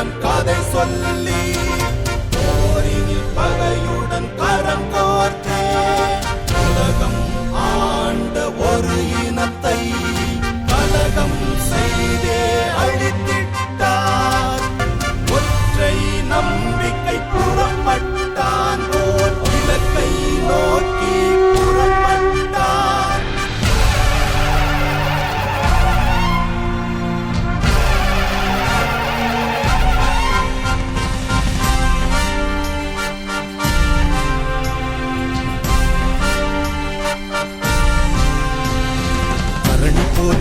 பகைவரிடம் காதை சொல்லி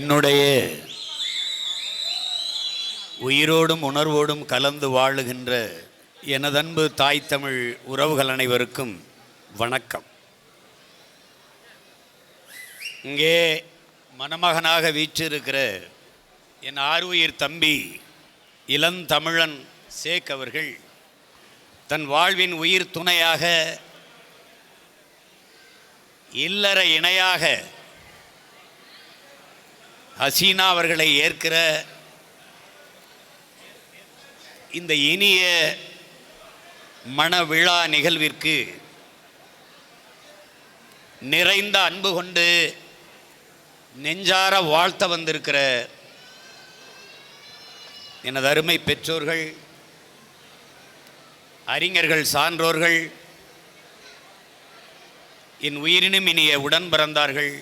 என்னுடைய உயிரோடும் உணர்வோடும் கலந்து வாழுகின்ற எனதன்பு தாய் தமிழ் உறவுகள் அனைவருக்கும் வணக்கம். இங்கே மணமகனாக வீற்றிருக்கிற என் ஆர்வுயிர் தம்பி இளந்தமிழன் சேக் அவர்கள் தன் வாழ்வின் உயிர் துணையாக இல்லற இணையாக ஹசீனா அவர்களை ஏற்கிற இந்த இனிய மனவிழா நிகழ்விற்கு நிறைந்த அன்பு கொண்டு நெஞ்சார வாழ்த்த வந்திருக்கிற எனது அருமை பெற்றோர்கள் அறிஞர்கள் சான்றோர்கள் என் உயிரினும் இனிய உடன் பிறந்தார்கள்.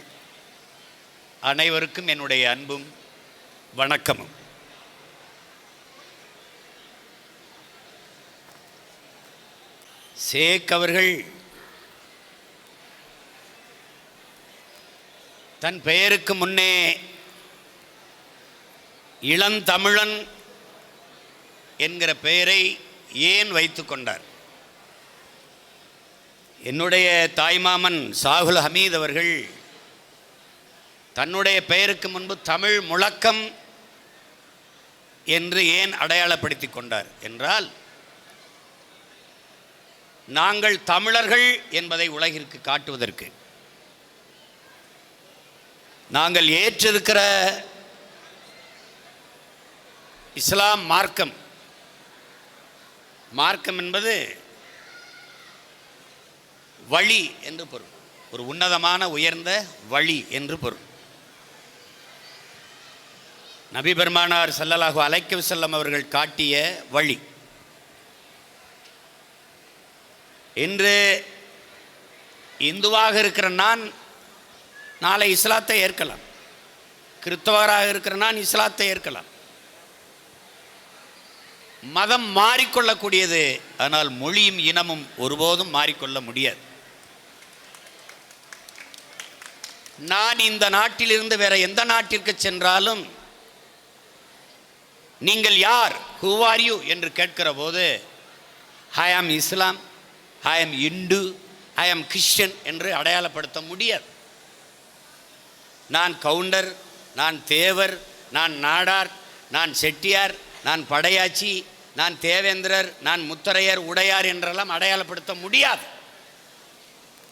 அனைவருக்கும் என்னுடைய அன்பும் வணக்கமும். சேக் அவர்கள் தன் பெயருக்கு முன்னே இளந்தமிழன் என்கிற பெயரை ஏன் வைத்து கொண்டார்? என்னுடைய தாய்மாமன் சாகுல் ஹமீத் அவர்கள் தன்னுடைய பெயருக்கு முன்பு தமிழ் முழக்கம் என்று ஏன் அடையாளப்படுத்தி கொண்டார் என்றால் நாங்கள் தமிழர்கள் என்பதை உலகிற்கு காட்டுவதற்கு. நாங்கள் ஏற்றிருக்கிற இஸ்லாம் மார்க்கம் மார்க்கம் என்பது வழி என்று பொருள். ஒரு உன்னதமான உயர்ந்த வழி என்று பொருள். நபி பெருமானார் ஸல்லல்லாஹு அலைஹி அவர்கள் காட்டிய வழி. இன்று இந்துவாக இருக்கிற நான் நாளை இஸ்லாத்தை ஏற்கலாம். கிறிஸ்தவராக இருக்கிற நான் இஸ்லாத்தை ஏற்கலாம். மதம் மாறிக்கொள்ளக்கூடியது ஆனால் மொழியும் இனமும் ஒருபோதும் மாறிக்கொள்ள முடியாது. நான் இந்த நாட்டிலிருந்து வேற எந்த நாட்டிற்கு சென்றாலும் நீங்கள் யார்? ஹூ ஆர் யூ என்று கேட்கிற போது ஐ ஆம் இஸ்லாம் ஐ ஆம் இந்து ஐ ஆம் கிறிஸ்டியன் என்று அடையாளப்படுத்த முடியாது. நான் கவுண்டர் நான் தேவர் நான் நாடார் நான் செட்டியார் நான் படையாச்சி நான் தேவேந்திரர் நான் முத்தரையர் உடையார் என்றெல்லாம் அடையாளப்படுத்த முடியாது.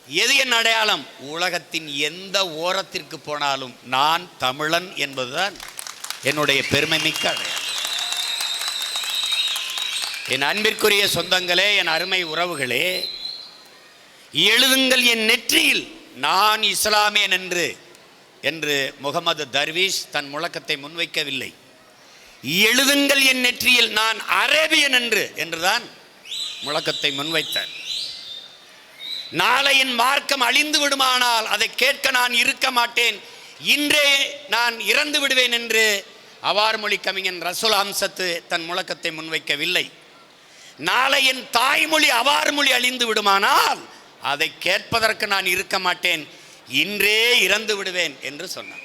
எது என் அடையாளம்? உலகத்தின் எந்த ஓரத்திற்கு போனாலும் நான் தமிழன் என்பதுதான் என்னுடைய பெருமை மிக்க அடையாளம். என் அன்பிற்குரிய சொந்தங்களே என் அருமை உறவுகளே எழுதுங்கள் என் நெற்றியில் நான் இஸ்லாமியன் என்று என்று முகமது தர்வீஷ் தன் முழக்கத்தை முன்வைக்கவில்லை. எழுதுங்கள் என் நெற்றியில் நான் அரேபியன் என்று என்றுதான் முழக்கத்தை முன்வைத்தார். நாளை என் மார்க்கம் அழிந்து விடுமானால் அதை கேட்க நான் இருக்க மாட்டேன். இன்றே நான் இறந்து விடுவேன் என்று அவார் மொழி கவிஞன் ரசூல் அம்சத்து தன் முழக்கத்தை முன்வைக்கவில்லை. நாளை என் தாய்மொழி அவார் மொழி அழிந்து விடுமானால் அதை கேட்பதற்கு நான் இருக்க மாட்டேன். இன்றே இறந்து விடுவேன் என்று சொன்னான்.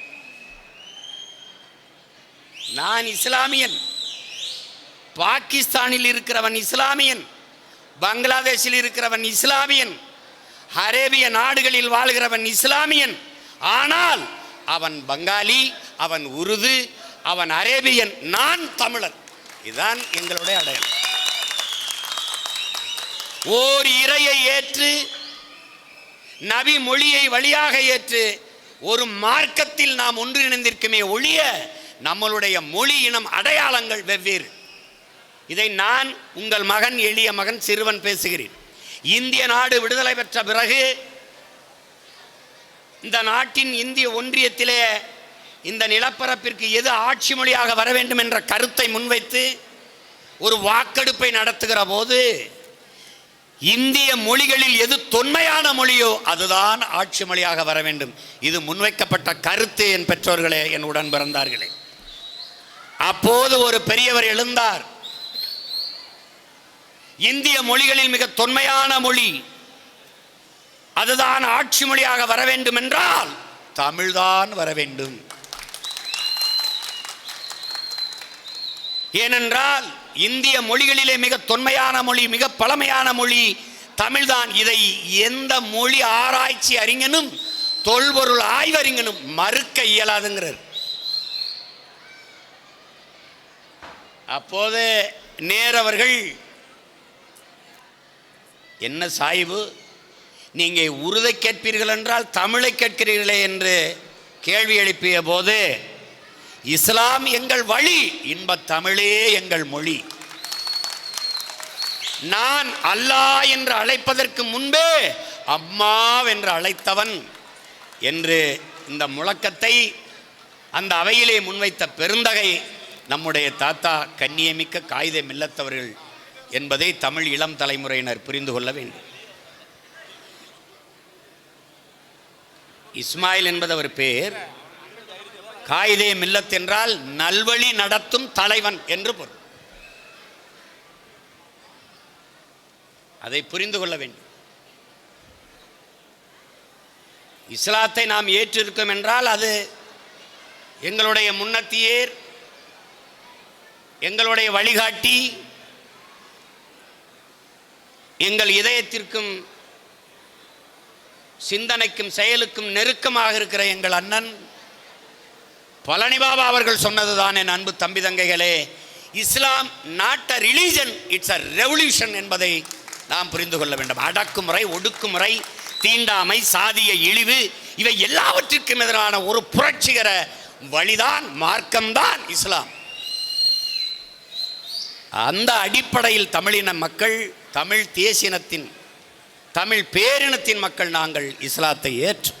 நான் இஸ்லாமியன். பாகிஸ்தானில் இருக்கிறவன் இஸ்லாமியன். பங்களாதேஷில் இருக்கிறவன் இஸ்லாமியன். அரேபிய நாடுகளில் வாழ்கிறவன் இஸ்லாமியன். ஆனால் அவன் பங்காளி அவன் உருது அவன் அரேபியன். நான் தமிழன். இதுதான் எங்களுடைய அடையாளம். ஓர் இறையை ஏற்று நபி மொழியை வழியாக ஏற்று ஒரு மார்க்கத்தில் நாம் ஒன்றிணைந்திருக்குமே ஒழிய நம்மளுடைய மொழி இனம் அடையாளங்கள் வெவ்வேறு. இதை நான் உங்கள் மகன் எளிய மகன் சிறுவன் பேசுகிறேன். இந்திய நாடு விடுதலை பெற்ற பிறகு இந்த நாட்டின் இந்திய ஒன்றியத்திலே இந்த நிலப்பரப்பிற்கு எது ஆட்சி மொழியாக வர வேண்டும் என்ற கருத்தை முன்வைத்து ஒரு வாக்கெடுப்பை நடத்துகிற போது இந்திய மொழிகளில் எது தொன்மையான மொழியோ அதுதான் ஆட்சி மொழியாக வர வேண்டும். இது முன்வைக்கப்பட்ட கருத்து என் பெற்றோர்களே என் உடன் பிறந்தார்களே. அப்போது ஒரு பெரியவர் எழுந்தார். இந்திய மொழிகளில் மிக தொன்மையான மொழி அதுதான் ஆட்சி மொழியாக வர வேண்டும் என்றால் தமிழ்தான் வர வேண்டும். ஏனென்றால் இந்திய மொழிகளிலே மிக தொன்மையான மொழி மிக பழமையான மொழி தமிழ்தான். இதை எந்த மொழி ஆராய்ச்சி அறிஞனும் தொல்பொருள் ஆய்வறிஞனும் மறுக்க இயலாதுங்கிறார். அப்போது நேரவர்கள் என்ன சாய்வு நீங்கள் உருதை கேட்பீர்கள் என்றால் தமிழை கேட்கிறீர்களே என்று கேள்வி எழுப்பிய போது இஸ்லாம் எங்கள் வழி இன்பத் தமிழே எங்கள் மொழி. நான் அல்லாஹ் என்று அழைப்பதற்கு முன்பே அம்மாவென்று அழைத்தவன் என்று இந்த முழக்கத்தை அந்த அவையிலே முன்வைத்த பெருந்தகை நம்முடைய தாத்தா கண்ணியமிக்க காகித மில்லத்தவர்கள் என்பதை தமிழ் இளம் தலைமுறையினர் புரிந்து கொள்ள வேண்டும். இஸ்மாயில் என்பது அவர் பேர் காயிதே மில்லத் என்றால் நல்வழி நடத்தும் தலைவன் என்று பொருள். அதை புரிந்து கொள்ள வேண்டும். இஸ்லாத்தை நாம் ஏற்றிருக்கோம் என்றால் அது எங்களுடைய முன்னத்தியேர் எங்களுடைய வழிகாட்டி எங்கள் இதயத்திற்கும் சிந்தனைக்கும் செயலுக்கும் நெருக்கமாக இருக்கிற எங்கள் அண்ணன் பழனி பாபா அவர்கள் சொன்னதுதான் என் அன்பு தம்பி தங்கைகளே. Islam not a religion it's a revolution என்பதை நாம் புரிந்து கொள்ள வேண்டும். அடக்குமுறை ஒடுக்குமுறை தீண்டாமை சாதிய இழிவு இவை எல்லாவற்றிற்கும் எதிரான ஒரு புரட்சிகர வழிதான் மார்க்கம்தான் இஸ்லாம். அந்த அடிப்படையில் தமிழின மக்கள் தமிழ் தேசினத்தின் தமிழ் பேரினத்தின் மக்கள் நாங்கள் இஸ்லாத்தை ஏற்று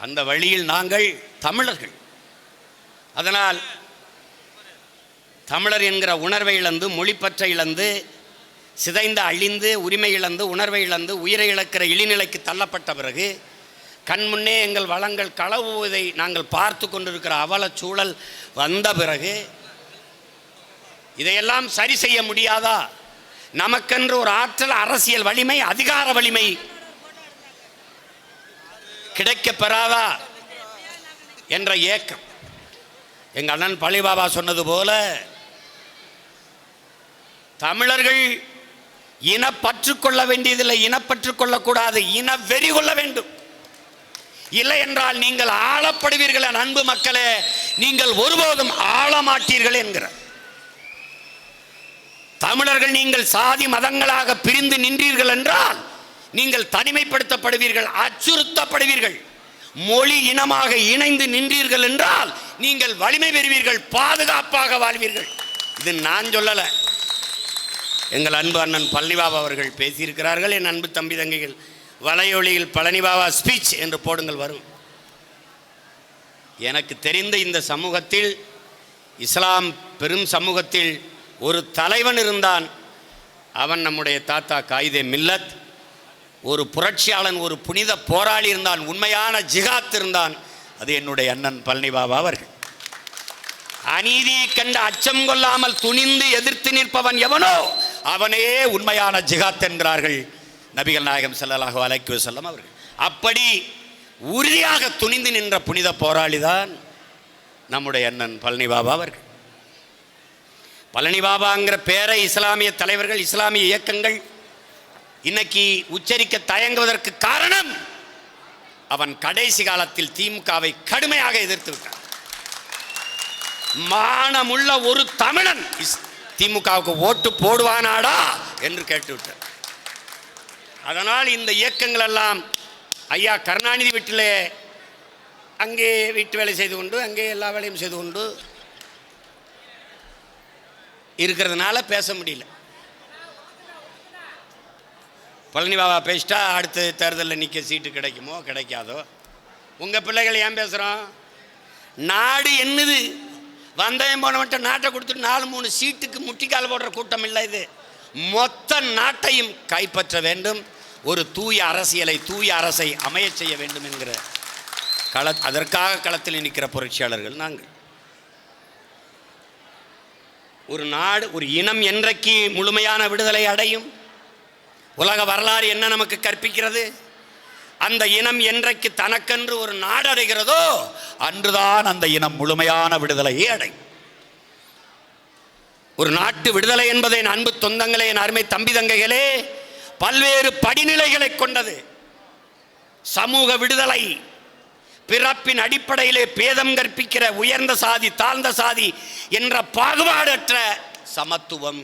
அந்த வழியில் நாங்கள் தமிழர்கள். அதனால் தமிழர் என்கிற உணர்வை இழந்து மொழிப்பற்றை இழந்து சிதைந்து அழிந்து உரிமை இழந்து உணர்வை இழந்து உயிரை இழக்கிற இழிநிலைக்கு தள்ளப்பட்ட பிறகு கண் முன்னே எங்கள் வளங்கள் களவுவதை நாங்கள் பார்த்து கொண்டிருக்கிற அவலச் சூழல் வந்த பிறகு இதையெல்லாம் சரி செய்ய முடியாதா? நமக்கென்று ஒரு ஆற்றல் அரசியல் வலிமை அதிகார வலிமை கிடைக்கப் பெறாதா என்ற ஏக்கம். எங்கள் அண்ணன் பழிபாபா சொன்னது போல தமிழர்கள் இனப்பற்று கொள்ள வேண்டியதில்லை இனப்பற்று கொள்ளக்கூடாது இன வெறி கொள்ள வேண்டும். இல்லை என்றால் நீங்கள் ஆளப்படுவீர்கள் அன்பு மக்களே நீங்கள் ஒருபோதும் ஆளமாட்டீர்கள் என்கிறார் தமிழர்கள் நீங்கள் சாதி மதங்களாக பிரிந்து நின்றீர்கள் என்றால் நீங்கள் தனிமைப்படுத்தப்படுவீர்கள் அச்சுறுத்தப்படுவீர்கள். மொழி இனமாக இணைந்து நின்றீர்கள் என்றால் நீங்கள் வலிமை பெறுவீர்கள் பாதுகாப்பாக வாழ்வீர்கள். இது நான் சொல்லலை. எங்கள் அன்பு அண்ணன் பழனிபாபா அவர்கள் பேசியிருக்கிறார்கள் என் அன்பு தம்பி தங்கைகள். வலையொலியில் பழனிபாபா ஸ்பீச் என்று போடுங்கள் வரும். எனக்கு தெரிந்த இந்த சமூகத்தில் இஸ்லாம் பெரும் சமூகத்தில் ஒரு தலைவன் இருந்தான். அவன் நம்முடைய தாத்தா காயிதே மில்லத். ஒரு புரட்சியாளன் ஒரு புனித போராளி இருந்தான் உண்மையான ஜிகாத் இருந்தான். அது என்னுடைய அண்ணன் பழனிபாபா அவர்கள். அநீதியை கண்டு அச்சம் கொள்ளாமல் துணிந்து எதிர்த்து நிற்பவன் எவனோ அவனே உண்மையான ஜிகாத் என்கிறார்கள் நபிகள் நாயகம் செல்லலாக அலைஹி செல்லம் அவர்கள். அப்படி உறுதியாக துணிந்து நின்ற புனித போராளி தான் நம்முடைய அண்ணன் பழனி பாபா அவர்கள். பழனி பாபாங்கிற பேரை இஸ்லாமிய தலைவர்கள் இஸ்லாமிய இயக்கங்கள் இன்னைக்கு உச்சரிக்க தயங்குவதற்கு காரணம் அவன் கடைசி காலத்தில் திமுகவை கடுமையாக எதிர்த்து விட்டான். மானமுள்ள ஒரு தமிழன் இஸ்- திமுகவுக்கு ஓட்டு போடுவானாடா என்று கேட்டுவிட்டார். அதனால் இந்த இயக்கங்கள் எல்லாம் ஐயா கருணாநிதி வீட்டிலே அங்கே வீட்டு வேலை செய்து கொண்டு அங்கே எல்லா வேலையும் செய்து கொண்டு இருக்கிறதுனால பேச முடியல. பழனி பாபா பேசிட்டா அடுத்த தேர்தலில் நிற்க சீட்டு கிடைக்குமோ கிடைக்காதோ? உங்கள் பிள்ளைகள் ஏன் பேசுகிறோம் நாடு என்னது? வந்தயம் போனவன்ட்ட நாட்டை கொடுத்துட்டு நாலு மூணு சீட்டுக்கு முட்டிக்கால் போடுற கூட்டம் இல்லை இது. மொத்த நாட்டையும் கைப்பற்ற வேண்டும். ஒரு தூய அரசியலை தூய அரசை அமையச் செய்ய வேண்டும் என்கிற கள அதற்காக களத்தில் நிற்கிற புரட்சியாளர்கள் நாங்கள். ஒரு நாடு ஒரு இனம் என்றைக்கு முழுமையான விடுதலை அடையும்? உலக வரலாறு என்ன நமக்கு கற்பிக்கிறது? அந்த இனம் என்றைக்கு தனக்கென்று ஒரு நாடு அடைகிறதோ அன்றுதான் அந்த இனம் முழுமையான விடுதலையை அடையும். ஒரு நாட்டு விடுதலை என்பதை என் அன்பு தொந்தங்களே என் அருமை தம்பி தங்கைகளே பல்வேறு படிநிலைகளை கொண்டது. சமூக விடுதலை பிறப்பின் அடிப்படையிலே பேதம் கற்பிக்கிற உயர்ந்த சாதி தாழ்ந்த சாதி என்ற பாகுபாடற்ற சமத்துவம்.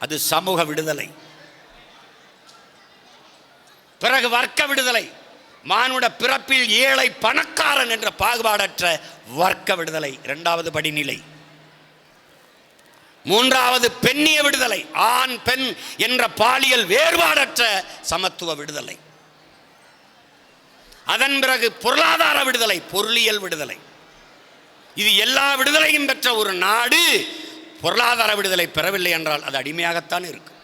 அது சமூக விடுதலை. பிறகு வர்க்க விடுதலை. மானுட பிறப்பில் ஏழை பணக்காரன் என்ற பாகுபாடற்ற வர்க்க விடுதலை இரண்டாவது படிநிலை. மூன்றாவது பெண்ணிய விடுதலை ஆண் பெண் என்ற பாலியல் வேறுபாடற்ற சமத்துவ விடுதலை. அதன் பிறகு பொருளாதார விடுதலை பொருளியல் விடுதலை. இது எல்லா விடுதலையும் பெற்ற ஒரு நாடு பொருளாதார விடுதலை பெறவில்லை என்றால் அது அடிமையாகத்தான் இருக்கும்.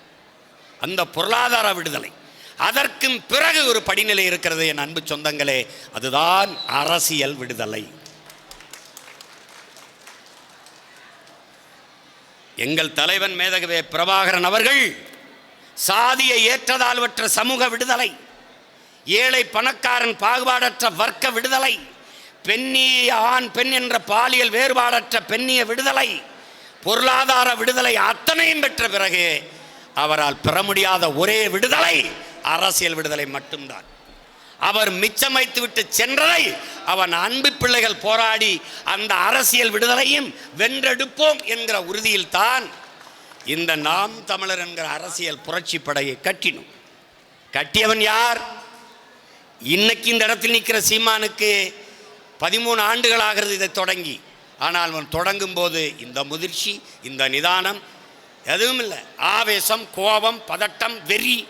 அந்த பொருளாதார விடுதலை அதற்கும் பிறகு ஒரு படிநிலை இருக்கிறது என் அன்பு சொந்தங்களே. அதுதான் அரசியல் விடுதலை. எங்கள் தலைவன் மேதகவே பிரபாகரன் அவர்கள் சாதியை ஏற்றதாழ்வற்ற சமூக விடுதலை ஏழை பணக்காரன் பாகுபாடற்ற வர்க்க விடுதலை பெண்ணிய ஆண் பெண் என்ற பாலியல் வேறுபாடற்ற பெண்ணிய விடுதலை பொருளாதார விடுதலை அத்தனையும் பெற்ற பிறகு அவரால் பெற முடியாத ஒரே விடுதலை அரசியல் விடுதலை மட்டும்தான். அவர் மிச்சம் வைத்துவிட்டு சென்றதை அவன் அன்பு பிள்ளைகள் போராடி அந்த அரசியல் விடுதலையும் வென்றெடுப்போம் என்கிற உறுதியில் தான் இந்த நாம் தமிழர் என்கிற அரசியல் புரட்சி படையை கட்டினோம். கட்டியவன் யார்? இன்னைக்கு இந்த இடத்தில் நிற்கிற சீமானுக்கு பதிமூணு ஆண்டுகள் ஆகிறது இதை தொடங்கி. ஆனால் அவன் தொடங்கும் போது இந்த முதிர்ச்சி இந்த நிதானம் எதுவும் இல்லை ஆவேசம் கோபம் பதட்டம் வெறி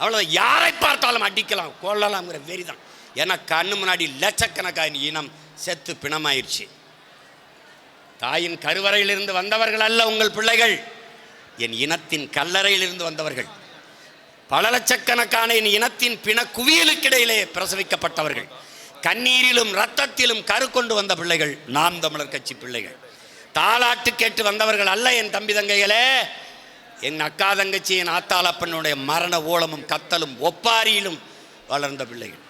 அவ்வளோ யாரை பார்த்தாலும் அடிக்கலாம் கொள்ளலாம்ங்கிற வெறி தான் ஏன்னா கண்ணு முன்னாடி லட்சக்கணக்கான இனம் செத்து பிணமாயிருச்சு. தாயின் கருவறையிலிருந்து வந்தவர்கள் அல்ல உங்கள் பிள்ளைகள். என் இனத்தின் கல்லறையிலிருந்து வந்தவர்கள். பல லட்சக்கணக்கான என் இனத்தின் பிண குவியலுக்கிடையிலே பிரசவிக்கப்பட்டவர்கள். கண்ணீரிலும் ரத்தத்திலும் கரு கொண்டு வந்த பிள்ளைகள் நாம் தமிழர் கட்சி பிள்ளைகள். தாலாட்டு கேட்டு வந்தவர்கள் அல்ல என் தம்பி தங்கைகளே. என் அக்கா தங்கச்சி என் ஆத்தாளப்பனுடைய மரண ஓலமும் கத்தலும் ஒப்பாரியிலும் வளர்ந்த பிள்ளைகள்.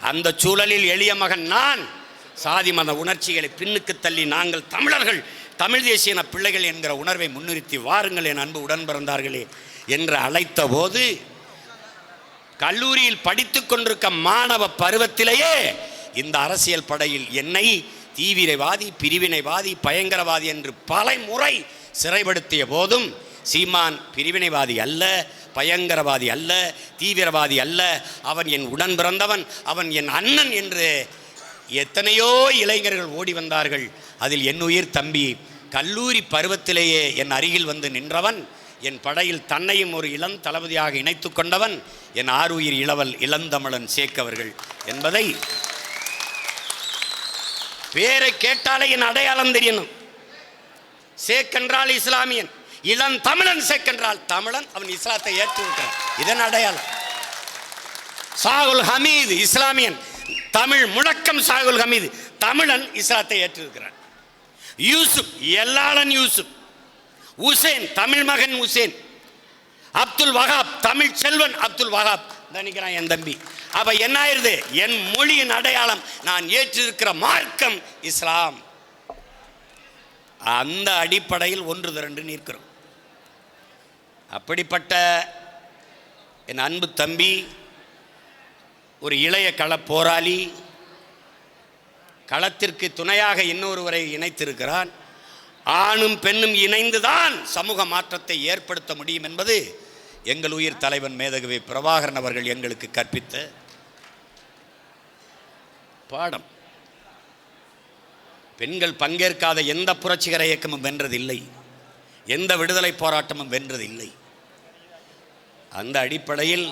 அந்த சூழலில் எளிய மகன் நான் சாதி மத உணர்ச்சிகளை பின்னுக்கு தள்ளி நாங்கள் தமிழர்கள் தமிழ் தேசியன பிள்ளைகள் என்கிற உணர்வை முன்னிறுத்தி வாருங்கள் என் அன்பு உடன் பிறந்தார்களே என்று அழைத்த போது கல்லூரியில் படித்து கொண்டிருக்க மாணவ பருவத்திலேயே இந்த அரசியல் படையில் என்னை தீவிரவாதி பிரிவினைவாதி பயங்கரவாதி என்று பல முறை சிறைப்படுத்திய போதும் சீமான் பிரிவினைவாதி அல்ல பயங்கரவாதி அல்ல தீவிரவாதி அல்ல. அவன் என் உடன் பிறந்தவன் அவன் என் அண்ணன் என்று எத்தனையோ இளைஞர்கள் ஓடி வந்தார்கள். அதில் என் உயிர் தம்பி கல்லூரி பருவத்திலேயே என் அருகில் வந்து நின்றவன் என் படையில் தன்னையும் ஒரு இளம் தளபதியாக இணைத்து கொண்டவன் என் ஆறுயிர் இளவல் இளந்தமிழன் சேக்கவர்கள் என்பதை பேரை கேட்டாலே என் அடையாளம் தெரியணும். சேக்கென்றால் இஸ்லாமியன். இளம் தமிழன் சேர்க்கின்றால் தமிழன். அவன் இஸ்லாத்தை ஏற்றிருக்கிறான் இதன் அடையாளம். சாகுல் ஹமீது இஸ்லாமியன். தமிழ் முழக்கம் சாகுல் ஹமீது. தமிழன் இஸ்லாத்தை ஏற்றிருக்கிறான். யூசுப் எல்லாளன் யூசுப். உசேன் தமிழ் மகன் உசேன். அப்துல் வகாப் தமிழ் செல்வன் அப்துல் வகாப் நினைக்கிறான் என் தம்பி. அப்ப என்ன ஆயிருது? என் மொழியின் அடையாளம். நான் ஏற்றிருக்கிற மார்க்கம் இஸ்லாம். அந்த அடிப்படையில் ஒன்று திரண்டு நிற்கிறோம். அப்படிப்பட்ட என் அன்பு தம்பி ஒரு இளைய கள போராளி களத்திற்கு துணையாக இன்னொருவரை இணைத்திருக்கிறான். ஆணும் பெண்ணும் இணைந்துதான் சமூக மாற்றத்தை ஏற்படுத்த முடியும் என்பது எங்கள் உயிர் தலைவன் மேதகவி பிரபாகரன் அவர்கள் எங்களுக்கு கற்பித்த பாடம். பெண்கள் பங்கேற்காத எந்த புரட்சிகர இயக்கமும் வென்றதில்லை. எந்த விடுதலை போராட்டமும் வென்றதில்லை. அந்த அடிப்படையில்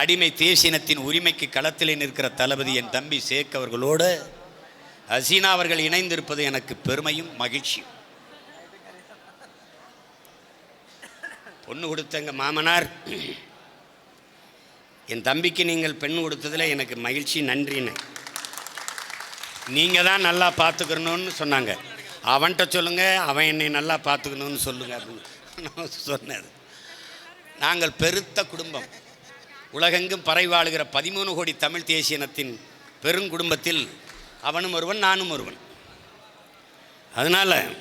அடிமை தேசினத்தின் உரிமைக்கு களத்திலே நிற்கிற தளபதி என் தம்பி சேக் அவர்களோடு ஹசீனா அவர்கள் இணைந்திருப்பது எனக்கு பெருமையும் மகிழ்ச்சியும். பொண்ணு கொடுத்தங்க மாமனார். என் தம்பிக்கு நீங்கள் பெண் கொடுத்ததில் எனக்கு மகிழ்ச்சி நன்றின்னு. நீங்கள் தான் நல்லா பார்த்துக்கணும்னு சொன்னாங்க. அவன்கிட்ட சொல்லுங்கள் அவன் என்னை நல்லா பார்த்துக்கணும்னு சொல்லுங்க அப்படின்னு சொன்னது நாங்கள் பெருத்த குடும்பம். உலகெங்கும் பறை வாழுகிற பதிமூணு கோடி தமிழ் தேசியனத்தின் பெருங்குடும்பத்தில் அவனும் ஒருவன் நானும் ஒருவன். அதனால்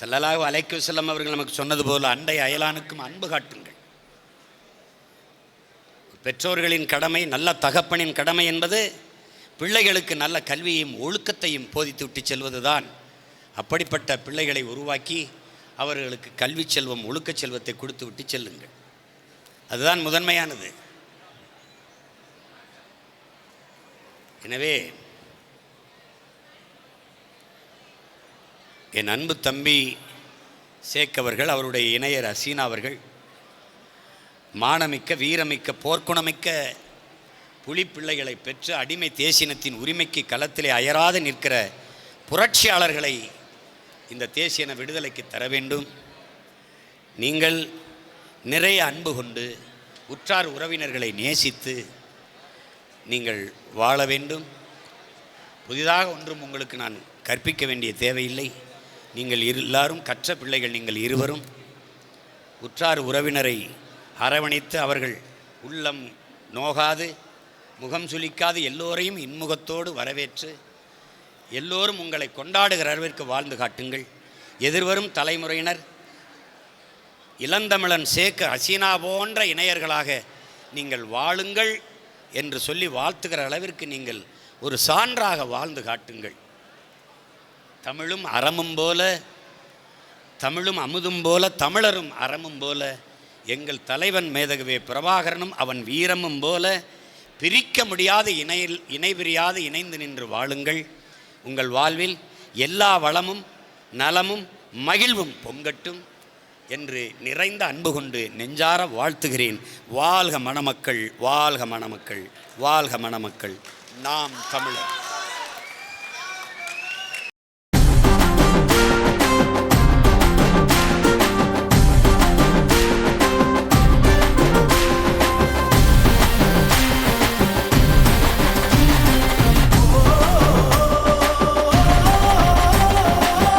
செல்லலாக அலைக்கு செல்லம் அவர்கள் நமக்கு சொன்னது போல் அண்டை அயலானுக்கும் அன்பு காட்டுங்கள். பெற்றோர்களின் கடமை நல்ல தகப்பனின் கடமை என்பது பிள்ளைகளுக்கு நல்ல கல்வியையும் ஒழுக்கத்தையும் போதித்து விட்டு செல்வதுதான். அப்படிப்பட்ட பிள்ளைகளை உருவாக்கி அவர்களுக்கு கல்வி செல்வம் ஒழுக்கச் செல்வத்தை கொடுத்து விட்டு செல்லுங்கள். அதுதான் முதன்மையானது. எனவே என் அன்பு தம்பி சேக்கவர்கள் அவருடைய இணையர் அசீனா அவர்கள் மானமிக்க வீரமிக்க போர்க்குணமிக்க புலிப்பிள்ளைகளை பெற்று அடிமை தேசினத்தின் உரிமைக்கு களத்திலே அயராது நிற்கிற புரட்சியாளர்களை இந்த தேசியன விடுதலைக்கு தர வேண்டும். நீங்கள் நிறைய அன்பு கொண்டு உற்றார் உறவினர்களை நேசித்து நீங்கள் வாழ வேண்டும். புதிதாக ஒன்றும் உங்களுக்கு நான் கற்பிக்க வேண்டிய தேவையில்லை. நீங்கள் இரு எல்லாரும் கற்ற பிள்ளைகள் நீங்கள் இருவரும் உற்றார் உறவினரை அரவணைத்து அவர்கள் உள்ளம் நோகாது முகம் சுளிக்காது எல்லோரையும் இன்முகத்தோடு வரவேற்று எல்லோரும் உங்களை கொண்டாடுகிற அளவிற்கு வாழ்ந்து காட்டுங்கள். எதிர்வரும் தலைமுறையினர் இளந்தமிழன் சேக்கு ஹசீனா போன்ற இணையர்களாக நீங்கள் வாழுங்கள் என்று சொல்லி வாழ்த்துகிற அளவிற்கு நீங்கள் ஒரு சான்றாக வாழ்ந்து காட்டுங்கள். தமிழும் அறமும் போல தமிழும் அமுதும் போல தமிழரும் அறமும் போல எங்கள் தலைவன் மேதகவே பிரபாகரனும் அவன் வீரமும் போல பிரிக்க முடியாத இணையில் இணை பிரியாது இணைந்து நின்று வாழுங்கள். உங்கள் வாழ்வில் எல்லா வளமும் நலமும் மகிழ்வும் பொங்கட்டும் என்று நிறைந்த அன்பு கொண்டு நெஞ்சார வாழ்த்துகிறேன். வாழ்க மணமக்கள் வாழ்க மணமக்கள் வாழ்க மணமக்கள். நாம் தமிழர்.